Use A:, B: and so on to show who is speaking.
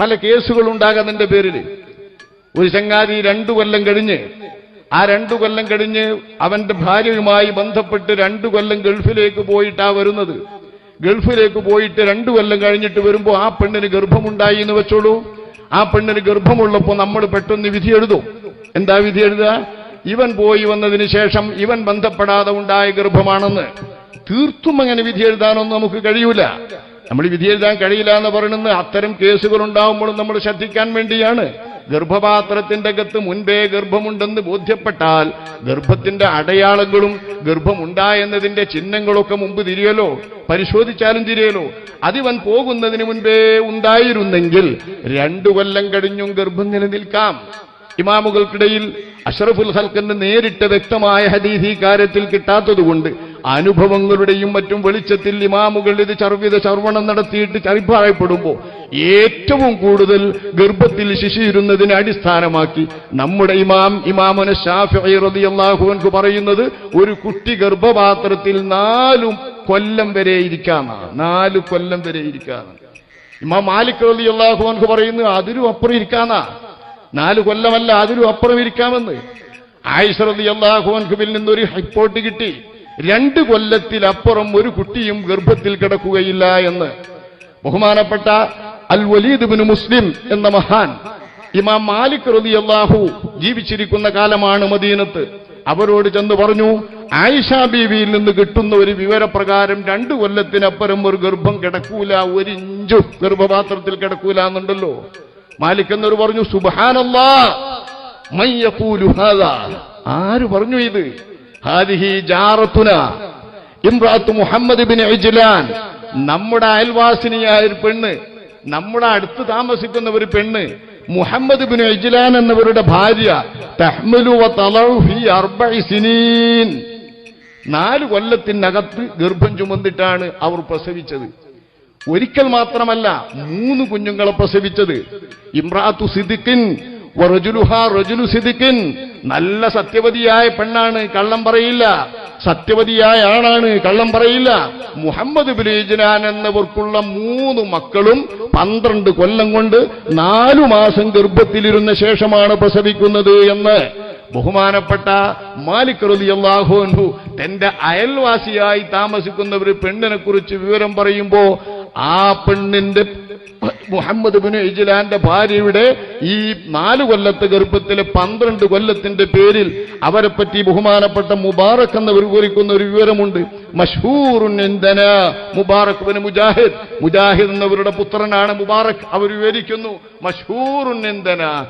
A: പല കേസുകളുണ്ടാകാം നിന്റെ പേരിൽ ഒരു ചങ്ങാതി രണ്ടു കൊല്ലം കഴിഞ്ഞ് ആ രണ്ടു കൊല്ലം കഴിഞ്ഞ് അവന്റെ ഭാര്യയുമായി ബന്ധപ്പെട്ട് രണ്ടു കൊല്ലം ഗൾഫിലേക്ക് പോയിട്ടാ വരുന്നത്. ഗൾഫിലേക്ക് പോയിട്ട് രണ്ടു കൊല്ലം കഴിഞ്ഞിട്ട് വരുമ്പോൾ ആ പെണ്ണിന് ഗർഭമുണ്ടായി എന്ന് വെച്ചോളൂ. ആ പെണ്ണിന് ഗർഭമുള്ളപ്പോൾ നമ്മൾ പെട്ടെന്ന് വിധി എഴുതും. എന്താ വിധി എഴുതുക? ഇവൻ പോയി വന്നതിന് ശേഷം ഇവൻ ബന്ധപ്പെടാതെ ഉണ്ടായ ഗർഭമാണെന്ന്. തീർത്തും അങ്ങനെ വിധി എഴുതാനൊന്നും നമുക്ക് കഴിയൂല. നമ്മൾ വിധി എഴുതാൻ കഴിയില്ല എന്ന് പറയുന്നത് അത്തരം കേസുകൾ ഉണ്ടാവുമ്പോഴും നമ്മൾ ശ്രദ്ധിക്കാൻ വേണ്ടിയാണ്. ഗർഭപാത്രത്തിന്റെ അകത്ത് മുൻപേ ഗർഭമുണ്ടെന്ന് ബോധ്യപ്പെട്ടാൽ ഗർഭത്തിന്റെ അടയാളങ്ങളും ഗർഭമുണ്ടായെന്നതിന്റെ ചിഹ്നങ്ങളൊക്കെ മുമ്പ് തിരിയലോ പരിശോധിച്ചാലും തിരിയലോ. അതിവൻ പോകുന്നതിന് മുൻപേ ഉണ്ടായിരുന്നെങ്കിൽ രണ്ടു കൊല്ലം കഴിഞ്ഞും ഗർഭം നിലനിൽക്കാം ഇമാമുകൾക്കിടയിൽ അഷറഫുൽ ഹൽക്കന് നേരിട്ട് വ്യക്തമായ ഹദീസ് ഈ കാര്യത്തിൽ കിട്ടാത്തതുകൊണ്ട് അനുഭവങ്ങളുടെയും മറ്റും വെളിച്ചത്തിൽ ഇമാമുകൾ ഇത് ചർവിത ചർവണം നടത്തിയിട്ട് അഭിപ്രായപ്പെടുമ്പോൾ ഏറ്റവും കൂടുതൽ ഗർഭത്തിൽ ശിശിയിരുന്നതിനെ അടിസ്ഥാനമാക്കി നമ്മുടെ ഇമാം ഇമാമന ഷാഫിറിയാഹുവൻക്ക് പറയുന്നത് ഒരു കുട്ടി ഗർഭപാത്രത്തിൽ നാലും കൊല്ലം വരെ ഇരിക്കാന്നാണ് നാല് കൊല്ലം വരെ ഇരിക്കാന്ന് ഇമാം മാലിക് റളിയല്ലാഹുവിൻക്ക് പറയുന്നത് അതിലും അപ്പുറം ഇരിക്കാന്നാ നാല് കൊല്ലമല്ല അതിലും അപ്പുറം ഇരിക്കാമെന്ന്. ആയിഷറതി അള്ളാഹുവാൻഖുബിൽ നിന്നൊരു റിപ്പോർട്ട് കിട്ടി. രണ്ട് കൊല്ലത്തിലപ്പുറം ഒരു കുട്ടിയും ഗർഭത്തിൽ കിടക്കുകയില്ല എന്ന്. ബഹുമാനപ്പെട്ട അൽ വലീദ് ബിൻ മുസ്ലിം എന്ന മഹാൻ ഇമാം മാലിക് റതി അള്ളാഹു ജീവിച്ചിരിക്കുന്ന കാലമാണ് മദീനത്ത്. അവരോട് ചെന്ന് പറഞ്ഞു ആയിഷ ബീവിയിൽ നിന്ന് കിട്ടുന്ന ഒരു വിവരപ്രകാരം രണ്ടു കൊല്ലത്തിനപ്പുറം ഒരു ഗർഭം കിടക്കൂല ഒരു ഇഞ്ചു ഗർഭപാത്രത്തിൽ കിടക്കൂല എന്നുണ്ടല്ലോ. മാലിക് എന്നൊരു പറഞ്ഞു സുബാനല്ലാ ആര് പറഞ്ഞു ഇത്? ഹാദിഹി മുഹമ്മദ് ഇജ്ലാൻ. നമ്മുടെ അയൽവാസിനിയായ ഒരു പെണ്ണ് നമ്മുടെ അടുത്ത് താമസിക്കുന്ന ഒരു പെണ്ണ് മുഹമ്മദ് ബിൻ ഇജ്ലാൻ എന്നവരുടെ ഭാര്യ തഹ്മലു സിനീൻ. നാല് കൊല്ലത്തിനകത്ത് ഗർഭം ചുമന്നിട്ടാണ് അവർ പ്രസവിച്ചത്. ഒരിക്കൽ മാത്രമല്ല മൂന്ന് കുഞ്ഞുങ്ങളെ പ്രസവിച്ചത്. ഇമ്രാത്തു സിദിഖിൻ റജുലുഹ റജുലു സിദിക്കിൻ നല്ല സത്യവതിയായ പെണ്ണാണ് കള്ളം പറയില്ല. സത്യവതിയായ ആണാണ് കള്ളം പറയില്ല. മുഹമ്മദ് ബിലീജനാൻ എന്നവർക്കുള്ള മൂന്ന് മക്കളും പന്ത്രണ്ട് കൊല്ലം കൊണ്ട് നാലു മാസം ഗർഭത്തിലിരുന്ന ശേഷമാണ് പ്രസവിക്കുന്നത് എന്ന് ബഹുമാനപ്പെട്ട മാലിക് റളിയല്ലാഹു തന്റെ അയൽവാസിയായി താമസിക്കുന്ന ഒരു പെണ്ണിനെ കുറിച്ച് വിവരം പറയുമ്പോ ആ പെണ്ണിന്റെ മുഹമ്മദ് ബിൻ ഇജ്ലാന്റെ ഭാര്യയുടെ ഈ നാല് കൊല്ലത്തെ ഗർഭത്തിലെ പന്ത്രണ്ട് കൊല്ലത്തിന്റെ പേരിൽ അവരെ പറ്റി ബഹുമാനപ്പെട്ട മുബാറക് എന്ന് വിവരിക്കുന്ന ഒരു വിവരമുണ്ട്. മഷൂറുൻ ഇന്ധന മുബാറക് ബിൻ മുജാഹിദ്. മുജാഹിദ് എന്നവരുടെ പുത്രനാണ് മുബാറക്. അവർ വിവരിക്കുന്നു മഷൂറുൻ ഇന്ധന